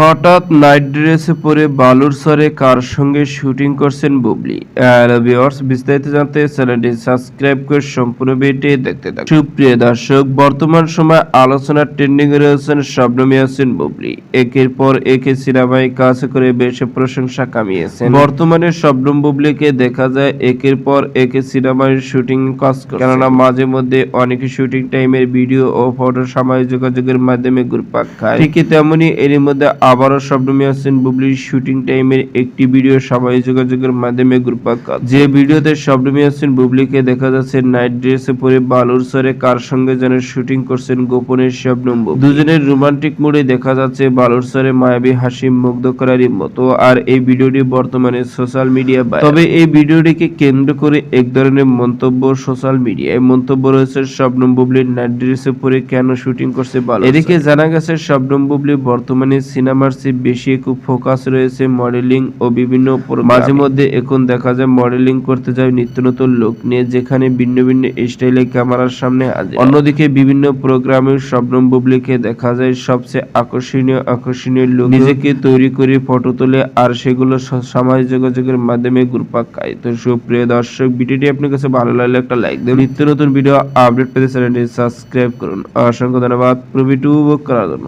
হঠাৎ নাইট ড্রেসে পরে বালুর সরে কার সঙ্গে শুটিং করছেন বুবলি? বিস্তারিত জানতে চ্যানেলটি সাবস্ক্রাইব করে সম্পূর্ণ ভিডিওটি দেখতে থাকুন। সুপ্রিয় দর্শক, বর্তমান সময় আলোচনার ট্রেন্ডিং রয়েছেন শবনমী হোসেন বুবলি। একের পর একে সিনেমায় কাজ করে বেশ প্রশংসা কামিয়েছেন। বর্তমানে শবনম বুবলিকে দেখা যায় একের পর একে সিনেমার শুটিং কাজ করে কেননা মাঝে মধ্যে অনেকে শুটিং টাইমের ভিডিও ও ফটো সামাজিক যোগাযোগের মাধ্যমে ঘুরপাক খায়। ঠিকই তেমনি এর মধ্যে আবারও শবনমী হোসেন বুবলির শুটিং টাইমের একটি ভিডিও সামাজিক যোগাযোগের মাধ্যমে খায় যে ভিডিওতে শবনমী হোসেন বুবলিকে দেখা যাচ্ছে, নাইট ড্রেসে পরে বালুর সরে কার সঙ্গে যেন শুটিং করছেন গোপনে শবনম। দুজনের রোমান্টিক মুডে দেখা যাচ্ছে বালুর সরে মায়াবী হাসি মুগ্ধ করারই মতো। আর এই ভিডিওটি বর্তমানে সোশ্যাল মিডিয়া তবে এই ভিডিওটিকে কেন্দ্র করে এক ধরনের মন্তব্য সোশ্যাল মিডিয়ায়। মন্তব্য রয়েছে শবনম বুবলির নাইট ড্রেসে পরে কেন শুটিং করছে বালুর এদিকে জানা গেছে শবনম বুবলি বর্তমানে সিনেমার চেয়ে বেশি খুব ফোকাস রয়েছে মডেলিং ও বিভিন্ন মাঝে মধ্যে এখন দেখা যায় মডেলিং করতে যায় নিত্য নতুন লোক নিয়ে, যেখানে ভিন্ন ভিন্ন স্টাইলে ক্যামেরার সামনে হাজির। অন্যদিকে বিভিন্ন প্রোগ্রামে শবনম বুবলিকে দেখা যায় সবচেয়ে আকর্ষণীয় আকর্ষণীয় লোক নিজেকে তৈরি করে ফটো তোলে আর সেগুলো সামাজিক যোগাযোগের মাধ্যমে ঘুরপাক খায় তো সুপ্রিয় দর্শক, ভিডিওটি আপনার কাছে ভালো লাগলে একটা লাইক দেবেন নিত্য নতুন ভিডিও আপডেট পেতে চ্যানেলটি সাবস্ক্রাইব করুন। অসংখ্য ধন্যবাদ। প্রভিটু করার জন্য।